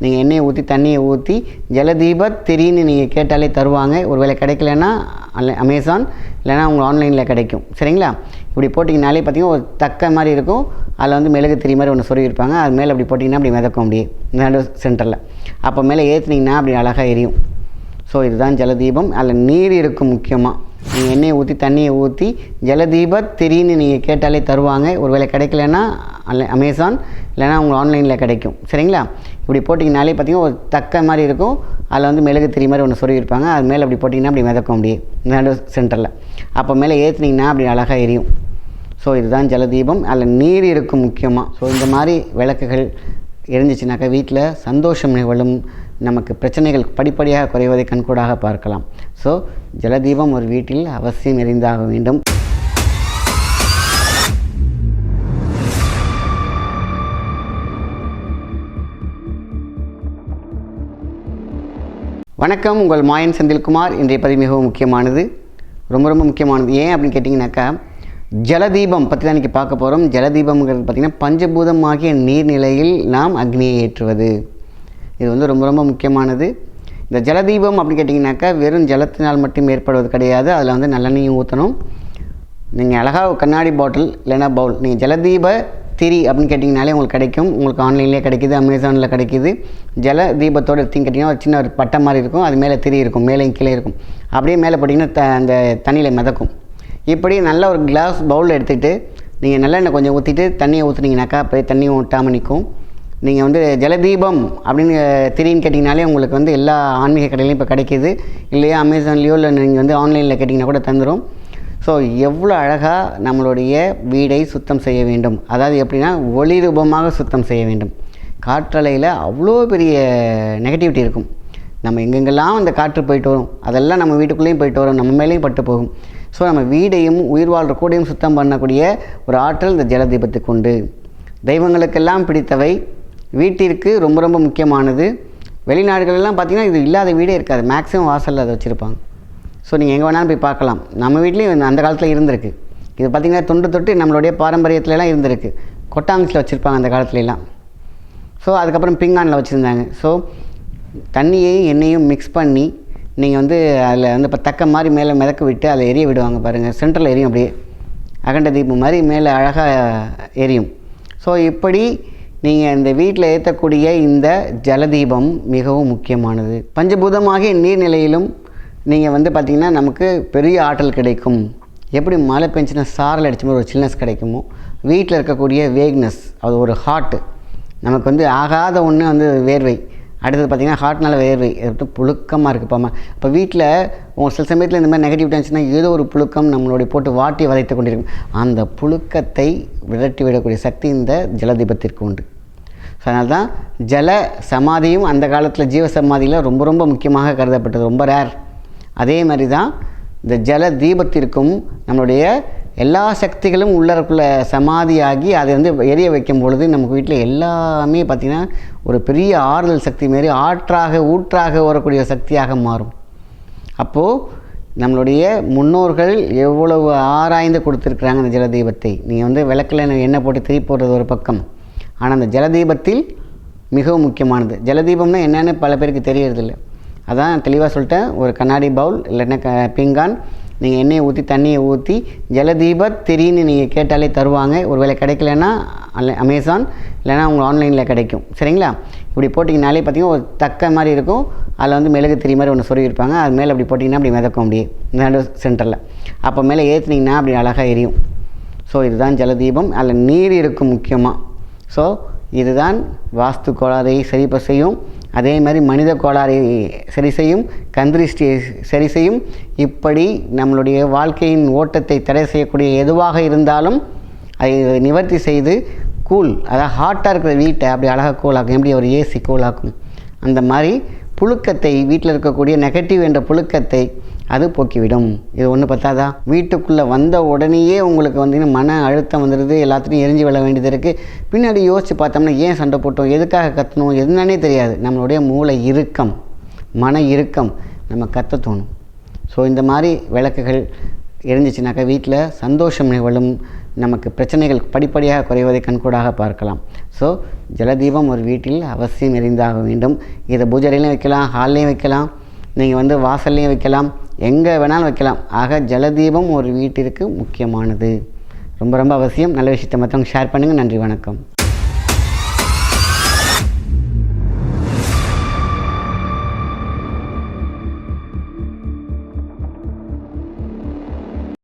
நீங்கள் எண்ணெயை ஊற்றி தண்ணியை ஊற்றி ஜலதீப திரின்னு நீங்கள் கேட்டாலே தருவாங்க. ஒருவேளை கிடைக்கலன்னா அல்ல- அமேசான் இல்லைன்னா உங்கள் ஆன்லைனில் கிடைக்கும். சரிங்களா? இப்படி போட்டிங்கனாலே பார்த்தீங்கன்னா ஒரு தக்க மாதிரி இருக்கும். அதில் வந்து மிளகு திரி மாதிரி ஒன்று சொருகிருப்பாங்க அது மேலே அப்படி போட்டிங்கன்னா அப்படி மிதக்கும் அப்படியே நடு சென்டரில் அப்போ மேலே ஏற்றுனீங்கன்னா அப்படி அழகாக எரியும். ஸோ இதுதான் ஜலதீபம். அதில் நீர் இருக்கும் முக்கியமாக நீங்கள் எண்ணெயை ஊற்றி தண்ணியை ஊற்றி ஜலதீப திரின்னு நீங்கள் கேட்டாலே தருவாங்க. ஒருவேளை கிடைக்கலன்னா அல்ல அமேசான் இல்லைன்னா உங்கள் ஆன்லைனில் கிடைக்கும். சரிங்களா? இப்படி போட்டிங்கனாலே பார்த்திங்கன்னா ஒரு தக்க மாதிரி இருக்கும். அதில் வந்து மிளகு திரி மாதிரி ஒன்று சொருகிருப்பாங்க அது மேலே அப்படி போட்டிங்கன்னா அப்படி மிதக்கும் அப்படியே. நடு சென்டரில் அப்போ மேலே ஏற்றுனீங்கன்னா அப்படி அழகாக எரியும். ஸோ இதுதான் ஜலதீபம். அதில் நீர் இருக்கும் முக்கியமாக ஸோ இந்த மாதிரி விளக்குகள் எரிஞ்சிச்சுனாக்கா வீட்டில் சந்தோஷம் நிகழும். நமக்கு பிரச்சனைகள் படிப்படியாக குறைவதை கண்கூடாக பார்க்கலாம். ஸோ ஜலதீபம் ஒரு வீட்டில் அவசியம் எரிந்தாக வேண்டும். வணக்கம் உங்கள் மாயன் செந்தில்குமார். இன்றைய பதிவு மிகவும் முக்கியமானது. ரொம்ப ரொம்ப முக்கியமானது. ஏன் அப்படின்னு கேட்டிங்கனாக்கா ஜலதீபம் பற்றி தான் இன்றைக்கி பார்க்க போகிறோம் ஜலதீபம்ங்கிறது பார்த்திங்கன்னா பஞ்சபூதமாகிய நீர்நிலையில் நாம் அக்னியை ஏற்றுவது. இது வந்து ரொம்ப ரொம்ப முக்கியமானது. இந்த ஜலதீபம் அப்படின்னு கேட்டிங்கனாக்கா வெறும் ஜலத்தினால் மட்டும் ஏற்படுவது கிடையாது. அதில் வந்து நல்லெண்ணையும் ஊற்றணும் நீங்கள் அழகாக கண்ணாடி பாட்டில் இல்லைன்னா பவுல் நீங்கள் ஜலதீப திரி அப்படின்னு கேட்டிங்கனாலே உங்களுக்கு கிடைக்கும். உங்களுக்கு ஆன்லைன்லேயே கிடைக்கிது அமேசானில் கிடைக்கிது. ஜல தீபத்தோடு எடுத்திங்க கேட்டிங்கன்னா ஒரு சின்ன ஒரு பட்டை மாதிரி இருக்கும். அது மேலே திரி இருக்கும் மேலேயும் கீழே இருக்கும். அப்படியே மேலே போட்டிங்கன்னா த அந்த தண்ணியில் மிதக்கும். இப்படி நல்ல ஒரு கிளாஸ் பவுலில் எடுத்துக்கிட்டு நீங்கள் நல்லெண்ணெய் கொஞ்சம் ஊற்றிட்டு தண்ணியை ஊற்றுனீங்கனாக்கா அப்படியே தண்ணியும் ஊட்டாமல் நிற்கும் நீங்கள் வந்து ஜலதீபம் அப்படின்னு திரின்னு கேட்டிங்கனாலே உங்களுக்கு வந்து எல்லா ஆன்மீக கடையிலையும் இப்போ கிடைக்கிது. இல்லையா அமேசான்லேயோ இல்லை நீங்கள் வந்து ஆன்லைனில் கேட்டிங்கன்னா கூட தந்துடும் ஸோ எவ்வளோ அழகாக நம்மளுடைய வீடை சுத்தம் செய்ய வேண்டும். அதாவது எப்படின்னா ஒளி ரூபமாக சுத்தம் செய்ய வேண்டும். காற்றலையில் அவ்வளோ பெரிய நெகட்டிவிட்டி இருக்கும். நம்ம எங்கெங்கெல்லாம் அந்த காற்று போயிட்டு வரும் அதெல்லாம் நம்ம வீட்டுக்குள்ளேயும் போயிட்டு வரும் நம்ம மேலேயும் பட்டு போகும். ஸோ நம்ம வீடையும் உயிர் வாழ்கிற கூடையும் சுத்தம் பண்ணக்கூடிய ஒரு ஆற்றல் இந்த ஜலதீபத்துக்கு உண்டு. தெய்வங்களுக்கெல்லாம் பிடித்தவை. வீட்டிற்கு ரொம்ப ரொம்ப முக்கியமானது. வெளிநாடுகளெல்லாம் பார்த்திங்கன்னா இது இல்லாத வீடே இருக்காது. மேக்ஸிமம் வாசலில் அதை வச்சுருப்பாங்க. ஸோ நீங்கள் எங்கே வேணாலும் போய் பார்க்கலாம். நம்ம வீட்லேயும் அந்த காலத்தில் இருந்திருக்கு. இது பார்த்திங்கன்னா தொண்டு தொட்டு நம்மளுடைய பாரம்பரியத்துலலாம் இருந்திருக்கு. கொட்டாங்கஸில் வச்சுருப்பாங்க அந்த காலத்துலலாம். ஸோ அதுக்கப்புறம் பிங்கானில் வச்சுருந்தாங்க. ஸோ தண்ணியையும் எண்ணெயும் மிக்ஸ் பண்ணி நீங்கள் வந்து அதில் வந்து இப்போ தக்க மாதிரி மேலே மிதக்க விட்டு அதில் எரிய விடுவாங்க பாருங்கள் சென்டரில் எரியும் அப்படியே. அகண்ட தீபம் மாதிரி மேலே அழகாக எரியும். ஸோ இப்படி நீங்கள் இந்த வீட்டில் ஏற்றக்கூடிய இந்த ஜலதீபம் மிகவும் முக்கியமானது. பஞ்சபூதமாகிய நீர்நிலையிலும் நீங்கள் வந்து பார்த்திங்கன்னா நமக்கு பெரிய ஆற்றல் கிடைக்கும். எப்படி மழை பெஞ்சுன்னா சாரல் அடிச்சும்போது ஒரு சில்னஸ் கிடைக்குமோ வீட்டில் இருக்கக்கூடிய வேக்னஸ் அது ஒரு ஹாட்டு நமக்கு வந்து ஆகாத ஒன்று வந்து வேர்வை. அடுத்தது பார்த்திங்கன்னா ஹார்ட்னால வேர்வை. இது புழுக்கமாக இருக்குது இப்போ வீட்டில் உங்கள் சில சமயத்தில் இந்த மாதிரி நெகட்டிவ் டென்ஷனாக ஏதோ ஒரு புழுக்கம் நம்மளுடைய போட்டு வாட்டி வதைத்து கொண்டிருக்கும். அந்த புழுக்கத்தை விரட்டி விடக்கூடிய சக்தி இந்த ஜலதீபத்திற்கு உண்டு. ஸோ அதனால தான் ஜல சமாதியும் அந்த காலத்தில் ஜீவ சமாதியில் ரொம்ப ரொம்ப முக்கியமாக கருதப்பட்டது. ரொம்ப ரேர் அதே மாதிரி தான் இந்த ஜல தீபத்திற்கும் நம்மளுடைய எல்லா சக்திகளும் உள்ளறக்குள்ள சமாதியாகி அதை வந்து எரிய வைக்கும் பொழுது நமக்கு வீட்டில் எல்லாமே பார்த்திங்கன்னா ஒரு பெரிய ஆறுதல் சக்தி மாரி ஆற்றாக ஊற்றாக வரக்கூடிய சக்தியாக மாறும். அப்போது நம்மளுடைய முன்னோர்கள் எவ்வளவு ஆராய்ந்து கொடுத்துருக்குறாங்க அந்த ஜலதீபத்தை நீங்கள் வந்து விளக்கில் எண்ணெய் போட்டு திரி போடுறது ஒரு பக்கம். ஆனால் அந்த ஜலதீபத்தில் மிகவும் முக்கியமானது. ஜலதீபம்னா என்னென்னு பல பேருக்கு தெரியறதில்ல. அதான் தெளிவாக சொல்லிட்டேன். ஒரு கண்ணாடி பவுல் இல்லைன்னா க பிங்கான். நீங்கள் எண்ணெயை ஊற்றி தண்ணியை ஊற்றி ஜலதீப திரின்னு நீங்கள் கேட்டாலே தருவாங்க. ஒருவேளை கிடைக்கலன்னா அல்ல அமேசான் இல்லைன்னா உங்கள் ஆன்லைனில் கிடைக்கும். சரிங்களா? இப்படி போட்டிங்கனாலே பார்த்தீங்கன்னா ஒரு தக்க மாதிரி இருக்கும். அதில் வந்து மிளகு திரி மாதிரி ஒன்று சொருகிருப்பாங்க அது மேலே அப்படி போட்டிங்கன்னா அப்படி மிதக்கும் அப்படியே நடு சென்டரில். அப்போ மேலே ஏற்றுனீங்கன்னா அப்படி அழகாக எரியும். ஸோ இதுதான் ஜலதீபம். அதில் நீர் இருக்கும் முக்கியமாக ஸோ இதுதான் வாஸ்து கோளாறை சரிப்ப செய்யும். அதே மாதிரி மனித கோளாறை சரி செய்யும் கந்திருஷ்டியை சரி செய்யும் இப்படி நம்மளுடைய வாழ்க்கையின் ஓட்டத்தை தடை செய்யக்கூடிய எதுவாக இருந்தாலும் அதை நிவர்த்தி செய்து கூல் அதாவது ஹாட்டாக இருக்கிற வீட்டை அப்படி அழகாக கூலாக்கும் எப்படி ஒரு ஏசி கூலாக்கும் அந்த மாதிரி புழுக்கத்தை வீட்டில் இருக்கக்கூடிய நெகட்டிவ் என்ற புழுக்கத்தை அது போக்கிவிடும். இது ஒன்று பத்தாதா? வீட்டுக்குள்ளே வந்த உடனேயே உங்களுக்கு வந்து மன அழுத்தம் வந்துடுது எல்லாத்துலேயும் எரிஞ்சு விழ வேண்டியது இருக்குது பின்னாடி யோசித்து பார்த்தோம்னா ஏன் சண்டை போட்டோம்? எதுக்காக கத்தணும்? என்னன்னே தெரியாது. நம்மளுடைய மூளை இறுக்கம் மன இறுக்கம் நம்ம கத்த தோணும். ஸோ இந்த மாதிரி விளக்குகள் எரிஞ்சிச்சுனாக்கா வீட்டில் சந்தோஷம் நிகழும். நமக்கு பிரச்சனைகள் படிப்படியாக குறைவதை கண்கூடாக பார்க்கலாம். ஸோ ஜலதீபம் ஒரு வீட்டில் அவசியம் எரிந்தாக வேண்டும். இதை பூஜையிலையும் வைக்கலாம் ஹால்லையும் வைக்கலாம். நீங்கள் வந்து வாசல்லையும் வைக்கலாம். எங்கே வேணாலும் வைக்கலாம். ஆக ஜலதீபம் ஒரு வீட்டிற்கு முக்கியமானது. ரொம்ப ரொம்ப அவசியம். நல்ல விஷயத்தை மற்றவங்க ஷேர் பண்ணுங்கள் நன்றி வணக்கம்.